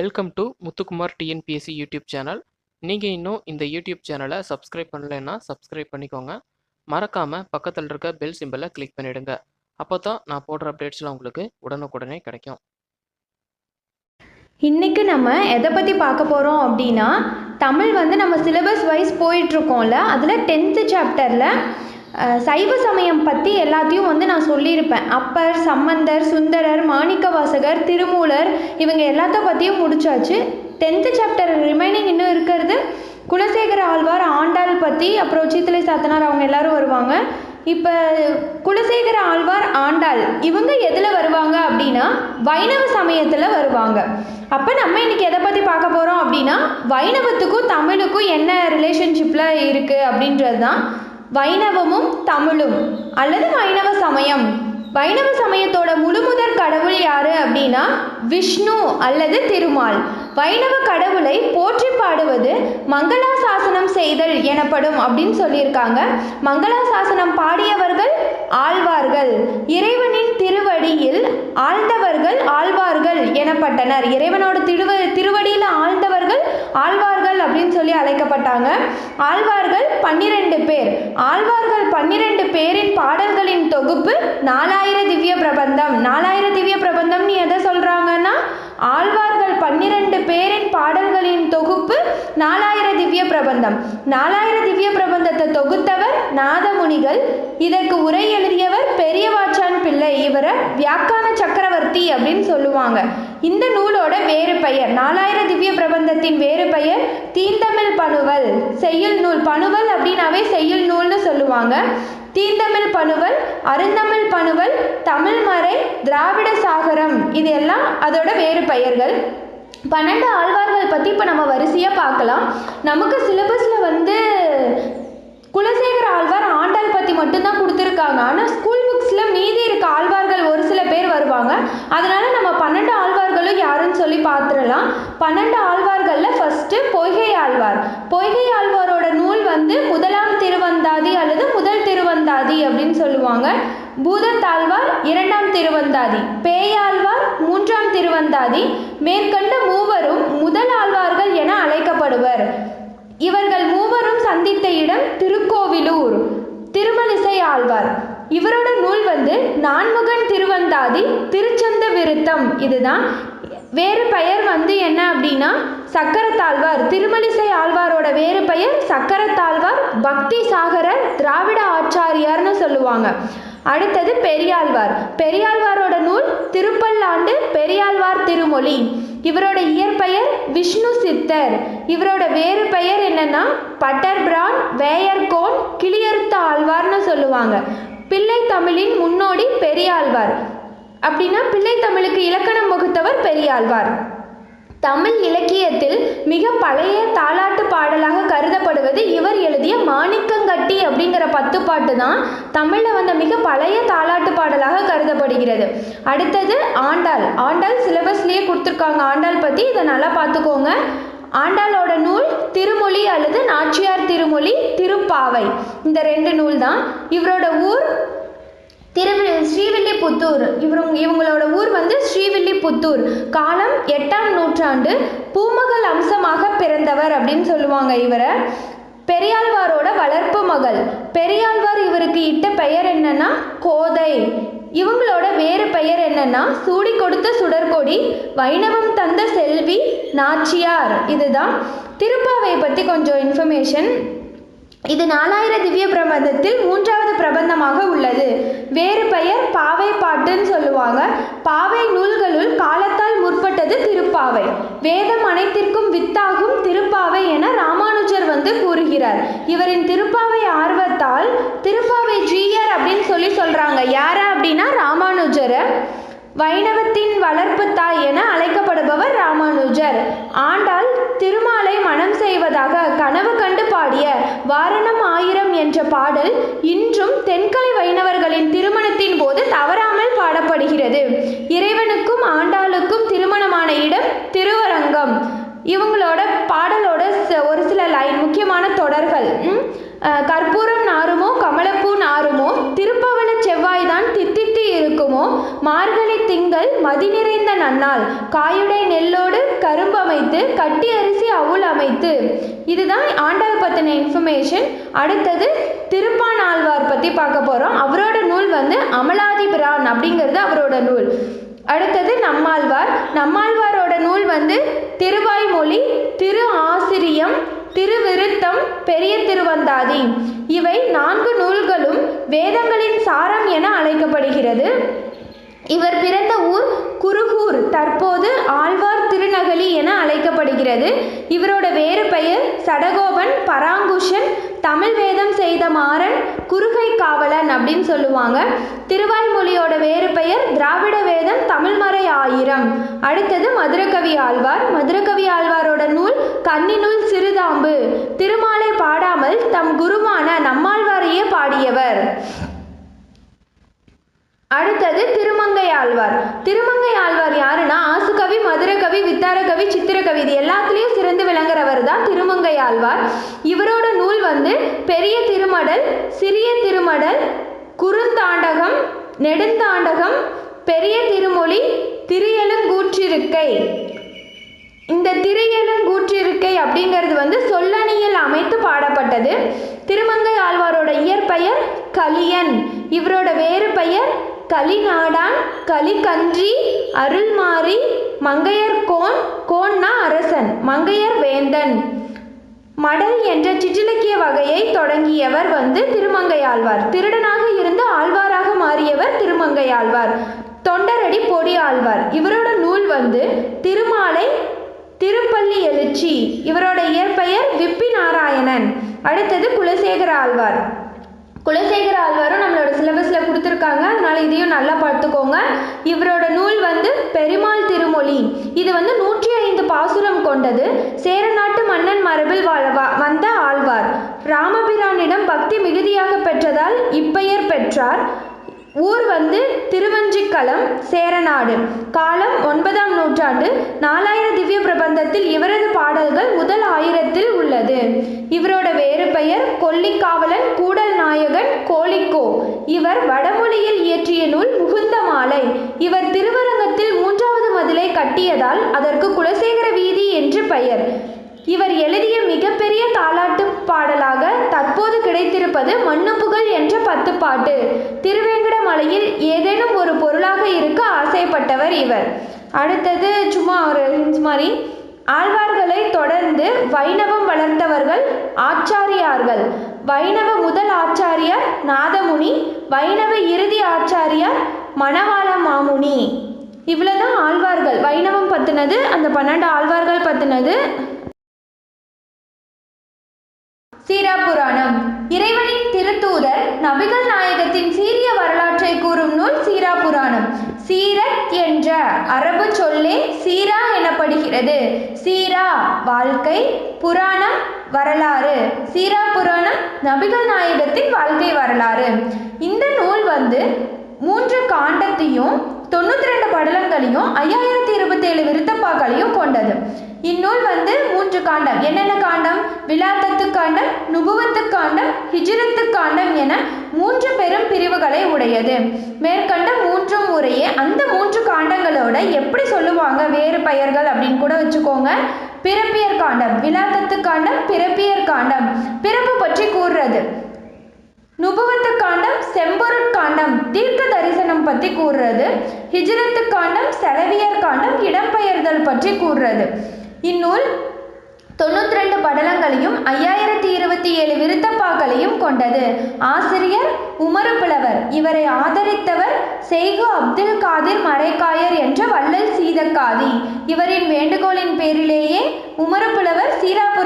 Welcome to Muthukumar TNPSC YouTube channel நீங்கள் இன்னும் இந்த யூடியூப் சேனலை சப்ஸ்கிரைப் பண்ணலைன்னா சப்ஸ்கிரைப் பண்ணிக்கோங்க. மறக்காமல் பக்கத்தில் இருக்க பெல் சிம்பலை கிளிக் பண்ணிவிடுங்க அப்போ தான் நான் போடுற அப்டேட்ஸ்லாம் உங்களுக்கு உடனுக்குடனே கிடைக்கும். இன்றைக்கி நம்ம எதை பற்றி பார்க்க போகிறோம் அப்படின்னா தமிழ் வந்து நம்ம சிலபஸ் வைஸ் போயிட்டுருக்கோம்ல அதில் டென்த்து சாப்டரில் சைவ சமயம் பற்றி எல்லாத்தையும் வந்து நான் சொல்லியிருப்பேன். அப்பர் சம்பந்தர் சுந்தரர் மாணிக்கவாசகர் திருமூலர் இவங்க எல்லாத்த பற்றியும் முடிச்சாச்சு. டென்த்து சாப்டர் ரிமைனிங் இன்னும் இருக்கிறது. குலசேகர ஆழ்வார் ஆண்டாள் பற்றி அப்புறம் சித்திலை சாத்தனார் அவங்க எல்லாரும் வருவாங்க. இப்போ குலசேகர ஆழ்வார் ஆண்டாள் இவங்க எதில் வருவாங்க அப்படின்னா வைணவ சமயத்தில் வருவாங்க. அப்போ நம்ம இன்றைக்கி எதை பற்றி பார்க்க போகிறோம் அப்படின்னா வைணவத்துக்கும் தமிழுக்கும் என்ன ரிலேஷன்ஷிப்பில் இருக்குது அப்படின்றது தான் வைணவமும் தமிழும். அல்லது வைணவ சமயம். வைணவ சமயத்தோட முழுமுதற் கடவுள் யாரு அப்படின்னா விஷ்ணு அல்லது திருமால். வைணவ கடவுளை போற்றி பாடுவது மங்களாசாசனம் செய்தல் எனப்படும் அப்படின்னு சொல்லியிருக்காங்க. மங்களாசாசனம் பாடியவர்கள் ஆழ்வார்கள். இறைவனின் திருவடியில் ஆழ்ந்தவர்கள் ஆழ்வார்கள் எனப்பட்டனர். இறைவனோட திருவ திருவடியில் ஆழ்ந்தவர்கள் ஆழ்வார்கள் அப்படின்னு சொல்லி அழைக்கப்பட்டாங்க. ஆழ்வார்கள் பன்னிரெண்டு பேர். ஆழ்வார்கள் பன்னிரெண்டு பேரின் பாடல்களின் தொகுப்பு நாலாயிர திவ்ய பிரபந்தம். நாலாயிர திவ்ய பிரபந்தம்னு எதை சொல்கிறாங்க சொல்கிறாங்கன்னா ஆழ்வார்கள் பன்னிரண்டு பேரின் பாடல்களின் தொகுப்பு நாலாயிர திவ்ய பிரபந்தம். நாலாயிர திவ்ய பிரபந்தத்தை தொகுத்தவர் நாதமுனிகள். இதற்கு உரை எழுதியவர் பெரியவாச்சான் பிள்ளை. இவரை வியாக்கான சக்கரவர்த்தி அப்படின்னு சொல்லுவாங்க. இந்த நூலோட வேறு பெயர். நாலாயிர திவ்ய பிரபந்தத்தின் வேறு பெயர் தீந்தமிழ் பணுவல். செய்யுள் நூல். பணுவல் அப்படின்னாவே செய்யுள் நூல்னு சொல்லுவாங்க. தீந்தமிழ் பணுவல் அருந்தமிழ் பணுவல் தமிழ்மறை திராவிட சாகரம் இது எல்லாம் அதோட வேறு பெயர்கள். பன்னெண்டு ஆழ்வார்கள் பற்றி இப்போ நம்ம வரிசையாக பார்க்கலாம். நமக்கு சிலபஸில் வந்து குலசேகர ஆழ்வார் ஆண்டாள் பற்றி மட்டும்தான் கொடுத்துருக்காங்க. ஆனால் ஸ்கூல் புக்ஸில் மீதி இருக்க ஆழ்வார்கள் ஒரு சில பேர் வருவாங்க. அதனால நம்ம பன்னெண்டு ஆழ்வார்களும் யாருன்னு சொல்லி பார்த்துடலாம். பன்னெண்டு ஆழ்வார்களில் ஃபஸ்ட்டு பொய்கை ஆழ்வார். பொய்கை ஆழ்வாரோட நூல் வந்து முதலாம் திருவந்தாதி அல்லது முதல் திருவந்தாதி அப்படின்னு சொல்லுவாங்க. பூதத்தாழ்வார் இரண்டாம் திருவந்தாதி பேயாழ்வார் மூன்றாம் திருவந்தாதி மேற்கண்ட மூவரும் முதல் ஆழ்வார்கள் என அழைக்கப்படுவர். இவர்கள் மூவரும் சந்தித்த இடம் திருக்கோவிலூர் திருமலிசை ஆழ்வார். இவரோட நூல் வந்து நான்முகன் திருவந்தாதி திருச்சந்த விருத்தம் இதுதான். வேறு பெயர் வந்து என்ன அப்படின்னா சக்கரத்தாழ்வார். திருமலிசை ஆழ்வாரோட வேறு பெயர் சக்கரத்தாழ்வார் பக்தி சாகரர் திராவிட ஆச்சாரியார்னு சொல்லுவாங்க. அடுத்தது பெரியாழ்வார். பெரியாழ்வாரோட நூல் திருப்பல்லாண்டு பெரியாழ்வார் திருமொழி. இவரோட இயற்பெயர் விஷ்ணு சித்தர். இவரோட வேறு பெயர் என்னன்னா பட்டர்பிரான் வேயர்கோன் கிளியறுத்த ஆழ்வார்னு சொல்லுவாங்க. பிள்ளை தமிழின் முன்னோடி பெரியாழ்வார். அப்படின்னா பிள்ளை தமிழுக்கு இலக்கணம் வகுத்தவர் பெரியாழ்வார். தமிழ் இலக்கியத்தில் மிக பழைய தாலாட்டு பாடலாக கருதப்படுவது இவர் எழுதிய மாணிக்கங்கட்டி அப்படிங்கிற பத்து பாட்டு தான் தமிழில் வந்த மிக பழைய தாலாட்டு பாடலாக கருதப்படுகிறது. அடுத்தது ஆண்டாள். ஆண்டாள் சிலபஸ்லேயே கொடுத்துருக்காங்க. ஆண்டாள் பற்றி இதை நல்லா பார்த்துக்கோங்க. ஆண்டாளோட நூல் திருமொழி அல்லது நாச்சியார் திருமொழி திருப்பாவை. இந்த ரெண்டு நூல் தான். இவரோட ஊர் திரு ஸ்ரீவில்லிபுத்தூர். இவங்க இவங்களோட ஊர் வந்து ஸ்ரீவில்லிபுத்தூர். காலம் எட்டாம் நூற்றாண்டு பூமகள் அம்சமாக பிறந்தவர் அப்படின்னு சொல்லுவாங்க இவரை. பெரியாழ்வாரோட வளர்ப்பு மகள். பெரியாழ்வார் இவருக்கு இட்ட பெயர் என்னன்னா கோதை. இவங்களோட வேறு பெயர் என்னன்னா சூடி கொடுத்த சுடற்கொடி வைணவம் தந்த செல்வி நாச்சியார். இதுதான். திருப்பாவை பற்றி கொஞ்சம் இன்ஃபர்மேஷன் இது நாலாயிர திவ்ய பிரபந்தத்தில் மூன்றாவது பிரபந்தமாக உள்ளது. வேறு பெயர் பாவை பாட்டுன்னு சொல்லுவாங்க. பாவை நூல்களுள் காலத்தால் முற்பட்டது திருப்பாவை. வேதம் அனைத்திற்கும் வித்தாகும் திருப்பாவை என ராமானுஜர் வந்து கூறுகிறார். இவரின் திருப்பாவை ஆர்வத்தால் திருப்பாவை ஜீயர் அப்படின்னு சொல்லி சொல்றாங்க. யார்? வைணவத்தின் வளர்ப்பு தாய் என அழைக்கப்படுபவர் ராமானுஜர். ஆண்டாள் திருமாலை மனம் செய்வதாக கனவு கண்டு பாடிய வாரணம் ஆயிரம் என்ற பாடல் இன்றும் தென்கலை வைணவர்களின் திருமணத்தின் போது தவறாமல் பாடப்படுகிறது. இறைவனுக்கும் ஆண்டாளுக்கும் திருமணமான இடம் திருவரங்கம். இவங்களோட பாடலோட ஒரு சில லைன் முக்கியமான தொடர்கள். கற்பூரம் நாருமோ கமல மார்கழி திங்கள் மதி நிறைந்த நன்னாள். காயுடை நெல்லோடு கரும்பு அமைத்து கட்டி அரிசி அவுள் அமைத்து. இதுதான் ஆண்டவர் பற்றின இன்ஃபர்மேஷன் அடுத்தது திருப்பான் ஆழ்வார் பற்றி பார்க்க போகிறோம் அவரோட நூல் வந்து அமலாதி பிரான் அப்படிங்கிறது அவரோட நூல். அடுத்தது நம்மாழ்வார். நம்மாழ்வாரோட நூல் வந்து திருவாய்மொழி திரு ஆசிரியம் திருவிருத்தம் பெரிய திருவந்தாதி. இவை நான்கு நூல்களும் வேதங்களின் சாரம் என அழைக்கப்படுகிறது. இவர் பிறந்த ஊர் குருகூர். தற்போது ஆழ்வார் திருநகலி என அழைக்கப்படுகிறது. இவரோட வேறு பெயர் சடகோபன் பராங்குஷன் தமிழ் வேதம் செய்த மாறன் குறுகை காவலன் அப்படின்னு சொல்லுவாங்க. திருவாய்மொழியோட வேறு பெயர் திராவிட வேதம் தமிழ்மறை ஆயிரம். அடுத்தது மதுரகவி ஆழ்வார். மதுரகவி ஆழ்வாரோட நூல் கன்னிநூல் சிறுதாம்பு. திருமாலை பாடாமல் தம் குருவான நம்மாழ்வாரையே பாடியவர். அடுத்தது திருமங்கை ஆழ்வார். திருமங்கை ஆழ்வார் யாருன்னா ஆசுகவி மதுரகவி வித்தாரகவி சித்திரகவி இது எல்லாத்துலேயும் சிறந்து விளங்குறவர் தான் திருமங்கை ஆழ்வார். இவரோட நூல் வந்து பெரிய திருமடல் சிறிய திருமடல் குறுந்தாண்டகம் நெடுந்தாண்டகம் பெரிய திருமொழி திரியலுங்கூற்றிருக்கை. இந்த திரையலங்கூற்றிருக்கை அப்படிங்கிறது வந்து சொல்லணியில் அமைத்து பாடப்பட்டது. திருமங்கை ஆழ்வாரோட இயற்பெயர் கலியன். இவரோட வேறு பெயர் கலிநாடான் கலிகன்றி அருள்மாரி மங்கையர் கோன் கோன்னா அரசன் மங்கையர் வேந்தன். மடல் என்ற சிற்றிலக்கிய வகையை தொடங்கியவர் வந்து திருமங்கையாழ்வார். திருடனாக இருந்து ஆழ்வாராக மாறியவர் திருமங்கையாழ்வார். தொண்டரடி பொடி ஆழ்வார் இவரோட நூல் வந்து திருமாலை திருப்பள்ளி எழுச்சி. இவரோட இயற்பெயர் விப்பி நாராயணன் அடுத்தது குலசேகர ஆழ்வார் குலசேகர ஆழ்வாரும் நம்மளோட சிலபஸில் கொடுத்துருக்காங்க. அதனால் இதையும் நல்லா பார்த்துக்கோங்க. இவரோட நூல் வந்து பெருமாள் திருமொழி. இது வந்து நூற்றி ஐந்து பாசுரம் கொண்டது. சேரநாட்டு மன்னன் மரபில் வாழவா வந்த ஆழ்வார். ராமபிரானிடம் பக்தி மிகுதியாக பெற்றதால் இப்பெயர் பெற்றார். ஊர் வந்து திருவஞ்சிக்களம் சேரநாடு. காலம் ஒன்பதாம் நூற்றாண்டு. நாலாயிர திவ்ய பிரபந்தத்தில் இவரது பாடல்கள் முதல் ஆயிரத்தில் உள்ளது. இவரோட வேறு பெயர் கொல்லிக்காவலன் கூடல் நாயகன் கோழிக்கோ. இவர் வடமொழியில் இயற்றிய நூல் முகுந்த மாலை. இவர் திருவரங்கத்தில் மூன்றாவது மதிலை கட்டியதால் அதற்கு குலசேகர வீதி என்று பெயர். இவர் எழுதிய மிகப்பெரிய தாலாட்டு பாடலாக தற்போது கிடைத்திருப்பது மண்ணுப்புகழ் என்ற பத்து பாட்டு. திருவேங்கடமலையில் ஏதேனும் ஒரு பொருளாக இருக்க ஆசைப்பட்டவர் இவர். அடுத்தது சும்மா ஒரு மாதிரி. ஆழ்வார்களை தொடர்ந்து வைணவம் வளர்த்தவர்கள் ஆச்சாரியார்கள். வைணவ முதல் ஆச்சாரியார் நாதமுனி வைணவ இறுதி ஆச்சாரியார் மணவாள மாமுனி இவ்வளோதான் ஆழ்வார்கள். வைணவம் பற்றினது அந்த பன்னெண்டு ஆழ்வார்கள் பற்றினது சீரா புராணம் இறைவனின் திருத்தூதர் நபிகள் நாயகத்தின் சீரிய வரலாற்றை கூறும் நூல் சீரா புராணம் சீரத் என்ற அரபு சொல்லே சீரா எனப்படுகிறது. சீரா வாழ்க்கை புராணம் வரலாறு. சீரா புராணம் நபிகள் நாயகத்தின் வாழ்க்கை வரலாறு. இந்த நூல் வந்து மூன்று காண்டத்தையும் தொண்ணூற்றி ரெண்டு படலங்களையும் ஐயாயிரத்தி இருபத்தேழு விருத்தப்பாக்களையும் கொண்டது. இந்நூல் வந்து மூன்று காண்டம். என்னென்ன காண்டம்? விலாத்தத்து காண்டம் நுபுவத்து காண்டம் ஹிஜ்ரத்து காண்டம் என மூன்று பெரும் பிரிவுகளை உடையது. மேற்கண்ட மூன்றும் முறையே அந்த மூன்று காண்டங்களோட எப்படி சொல்லுவாங்க வேறு பெயர்கள் அப்படின்னு கூட வச்சுக்கோங்க. பிறப்பியர் காண்டம் விலாத்தத்து காண்டம் பிறப்பியர் காண்டம். பிறப்பு பற்றி கூறுறது. நுபுவத்து காண்டம் செம்பொருட் காண்டம் தீர்க்க தரிசனம் பற்றி கூறுறது. ஹிஜ்ரத்து காண்டம் செலவியர் காண்டம் இடம்பெயர்தல் பற்றி கூறுறது. இந்நூல் தொண்ணூத்தி ரெண்டு படலங்களையும் ஐயாயிரத்தி இருபத்தி ஏழு விருத்தப்பாக்களையும் கொண்டது. ஆசிரியர் உமருப்புலவர் புலவர் இவரை ஆதரித்தவர் செய்கு அப்துல் காதிர் மறைக்காயர் என்ற வள்ளல் சீதக்காதி. இவரின் வேண்டுகோளின் பேரிலேயே உமருப்புலவர் புலவர்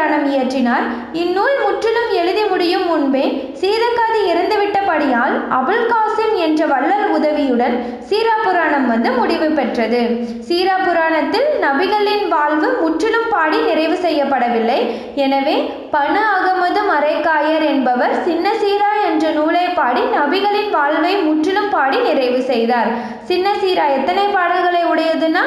புராணம் இயற்றினார் இந்நூல் முற்றிலும் எழுதி முடியும் முன்பே சீதக்காதி இறந்துவிட்டபடியால் அபுல் காசிம் என்ற வள்ளல் உதவியுடன் சீரா புராணம் வந்து முடிவு பெற்றது. சீரா புராணத்தில் நபிகளின் வாழ்வு முற்றிலும் பாடி நிறைவு செய்யப்படவில்லை. எனவே பண அகமது மறைக்காயர் என்பவர் சின்ன சீரா என்ற நூலை பாடி நபிகளின் வாழ்வை முற்றிலும் பாடி நிறைவு செய்தார். சின்ன சீரா எத்தனை பாடல்களை உடையதுன்னா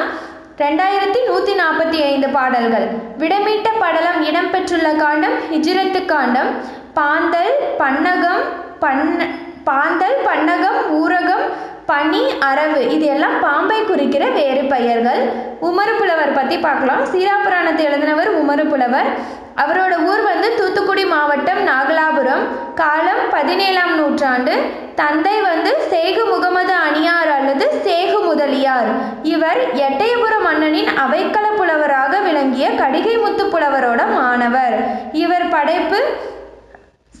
ரெண்டாயிரத்தி நூற்றி நாற்பத்தி ஐந்து பாடல்கள். விடமிட்ட படலம் இடம்பெற்றுள்ள காண்டம் ஹிஜ்ரத்து காண்டம் பாந்தல் பன்னகம் பண்ண பாந்தல் பன்னகம் ஊரகம் பனி அரவு. இது எல்லாம் பாம்பை குறிக்கிற வேறு பெயர்கள். உமறு புலவர் பற்றி பார்க்கலாம். சீராபுராணத்தை எழுதினவர் உமறு புலவர் அவரோட ஊர் வந்து தூத்துக்குடி மாவட்டம் நாகலாபுரம். காலம் பதினேழாம் நூற்றாண்டு. தந்தை வந்து சேகு முகமது அணியார் அல்லது சேகு முதலியார். இவர் எட்டயபுர மன்னனின் அவைக்கள புலவராக விளங்கிய கடிகை முத்து புலவரோட மாணவர். இவர் படைப்பு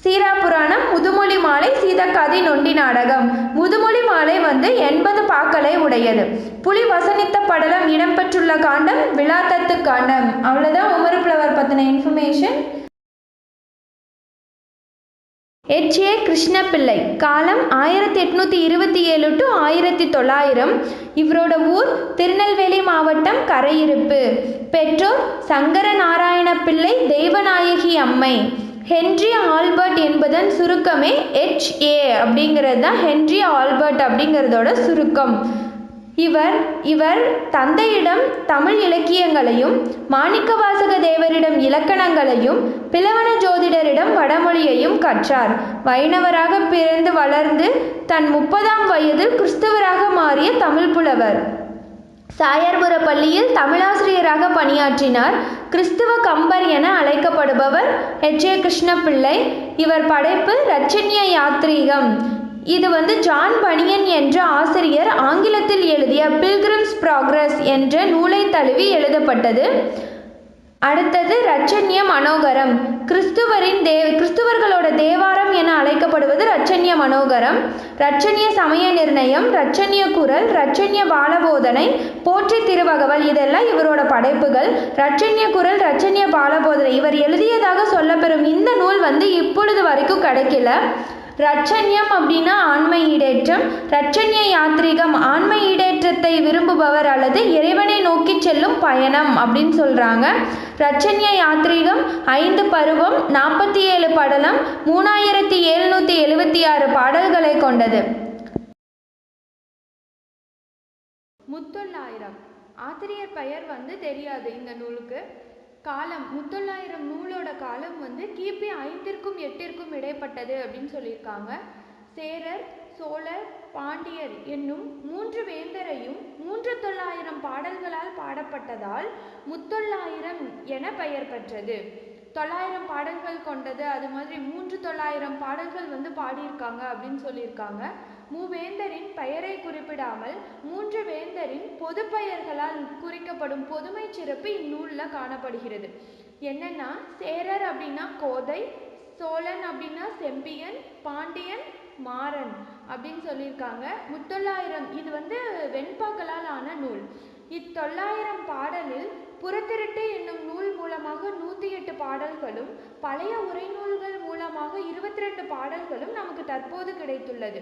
சீராபுராணம் முதுமொழி மாலை சீதக்காதி நொண்டி நாடகம். முதுமொழி மாலை வந்து எண்பது பாக்களை உடையது. புலி வசனித்த படலம் இடம்பெற்றுள்ள காண்டம் விழாத்தத்து காண்டம். அவ்வளோதான் உமரு புலவர் பற்றின இன்ஃபர்மேஷன் எச் ஏ கிருஷ்ணப்பிள்ளை காலம் ஆயிரத்தி எட்நூற்றி இருபத்தி ஏழு டு ஆயிரத்தி தொள்ளாயிரம் இவரோட ஊர் திருநெல்வேலி மாவட்டம் கரையிருப்பு. பெற்றோர் சங்கர நாராயண பிள்ளை தெய்வநாயகி அம்மை. ஹென்றி ஆல்பர்ட் என்பதன் சுருக்கமே ஹெச்ஏ அப்படிங்கிறது தான் ஹென்றி ஆல்பர்ட் அப்படிங்கிறதோட சுருக்கம். இவர் இவர் தந்தையிடம் தமிழ் இலக்கியங்களையும் மாணிக்கவாசக தேவரிடம் இலக்கணங்களையும் பிளவன ஜோதிடரிடம் வடமொழியையும் கற்றார். வைணவராக பிறந்து வளர்ந்து தன் முப்பதாம் வயதில் கிறிஸ்தவராக மாறிய தமிழ் புலவர். சாயர்புர பள்ளியில் தமிழாசிரியராக பணியாற்றினார். கிறிஸ்துவ கம்பர் என அழைக்கப்படுபவர் ஹெச் ஏ. கிருஷ்ணபிள்ளை இவர் படைப்பு ரச்சன்ய யாத்ரீகம். இது வந்து ஜான் பனியன் என்ற ஆசிரியர் ஆங்கிலத்தில் எழுதிய பில்கிரிம்ஸ் ப்ராக்ரஸ் என்ற நூலை தழுவி எழுதப்பட்டது. அடுத்தது ரச்சன்ய மனோகரம். கிறிஸ்துவரின் தே கிறிஸ்துவர்களோட தேவாரம் என அழைக்கப்படுவது ரச்சன்ய மனோகரம். ரச்சன்ய சமய நிர்ணயம் ரச்சன்ய குரல் ரச்சன்ய பாலபோதனை போற்றி திருவகவல் இதெல்லாம் இவரோட படைப்புகள். ரச்சன்ய குரல் ரச்சன்ய பாலபோதனை இவர் எழுதியதாக சொல்லப்பெறும் இந்த நூல் வந்து இப்பொழுது வரைக்கும் கிடைக்கல. ரட்சண்யம் அப்படின்னா ஆண்மை ஈடேற்றம். ரட்சண்ய யாத்ரீகம் ஆண்மை ஈடேற்றத்தை விரும்புபவர் அல்லது இறைவனை நோக்கி செல்லும் பயணம் அப்படின்னு சொல்கிறாங்க ரச்சன்ய யாத்ரீகம் ஐந்து பருவம் நாற்பத்தி ஏழு படலம் மூணாயிரத்தி எழுநூற்றி எழுபத்தி ஆறு பாடல்களை கொண்டது. முத்தொள்ளாயிரம். ஆசிரியர் பெயர் வந்து தெரியாது இந்த நூலுக்கு. காலம் முத்தொள்ளாயிரம் நூலோட காலம் வந்து கிபி ஐந்திற்கும் எட்டிற்கும் இடைப்பட்டது அப்படின்னு சொல்லியிருக்காங்க. சேரர் சோழர் பாண்டியர் என்னும் மூன்று வேந்தரையும் மூன்று தொள்ளாயிரம் பாடல்களால் பாடப்பட்டதால் முத்தொள்ளாயிரம் என பெயர் பெற்றது. தொள்ளாயிரம் பாடல்கள் கொண்டது அது மாதிரி மூன்று தொள்ளாயிரம் பாடல்கள் வந்து பாடியிருக்காங்க அப்படின்னு சொல்லியிருக்காங்க. மூவேந்தரின் பெயரை குறிப்பிடாமல் மூன்று வேந்தரின் பொது பெயர்களால் குறிக்கப்படும் பொதுமை சிறப்பு இந்நூலில் காணப்படுகிறது. என்னன்னா சேரர் அப்படின்னா கோதை சோழன் அப்படின்னா செம்பியன் பாண்டியன் மாறன். அப்படின்னு சொல்லியிருக்காங்க. முத்தொள்ளாயிரம் இது வந்து வெண்பாக்களால் ஆன நூல். இத்தொள்ளாயிரம் பாடலில் புறத்திருட்டு என்னும் நூல் மூலமாக நூற்றி எட்டு பாடல்களும் பழைய உரைநூல்கள் மூலமாக இருபத்தி ரெண்டு பாடல்களும் நமக்கு தற்போது கிடைத்துள்ளது.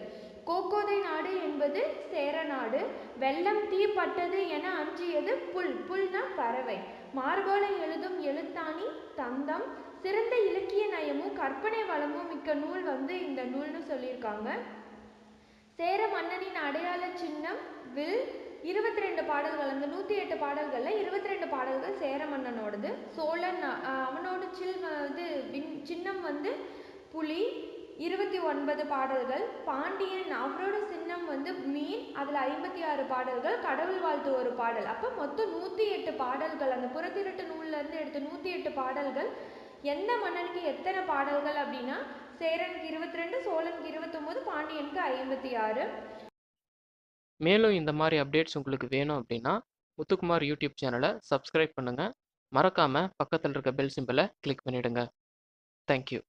கோக்கோதை நாடு என்பது சேர நாடு வெள்ளம் தீப்பட்டது என அஞ்சியது புல் புல்னா பறவை. மார்போலை எழுதும் எழுத்தாணி தந்தம் சிறந்த இலக்கிய நயமும் கற்பனை வளமும் மிக்க நூல் வந்து இந்த நூல்னு சொல்லியிருக்காங்க. சேர மன்னனின் அடையாள சின்னம் வில் இருபத்தி ரெண்டு பாடல்கள் அந்த நூற்றி எட்டு பாடல்களில் இருபத்தி ரெண்டு பாடல்கள் சேர மன்னனோடது. சோழன் அவனோட சில் இது வின் சின்னம் வந்து புலி இருபத்தி ஒன்பது பாடல்கள். பாண்டியன் அவரோட சின்னம் வந்து மீன் அதில் ஐம்பத்தி ஆறு பாடல்கள். கடவுள் வாழ்த்து ஒரு பாடல். அப்போ மொத்தம் நூற்றி எட்டு பாடல்கள். அந்த புறத்திருட்டு நூல்லேருந்து எடுத்த நூற்றி எட்டு பாடல்கள். எந்த மன்னனுக்கு எத்தனை பாடல்கள் அப்படின்னா சேரனுக்கு இருபத்தி ரெண்டு சோழனுக்கு இருபத்தொம்போது பாண்டியனுக்கு ஐம்பத்தி ஆறு. மேலும் இந்த மாதிரி அப்டேட்ஸ் உங்களுக்கு வேணும் அப்படின்னா முத்துக்குமார் யூடியூப் சேனலை சப்ஸ்கிரைப் பண்ணுங்கள் மறக்காமல் பக்கத்தில் இருக்க பெல் சிம்பிளை கிளிக் பண்ணிவிடுங்க தேங்க்யூ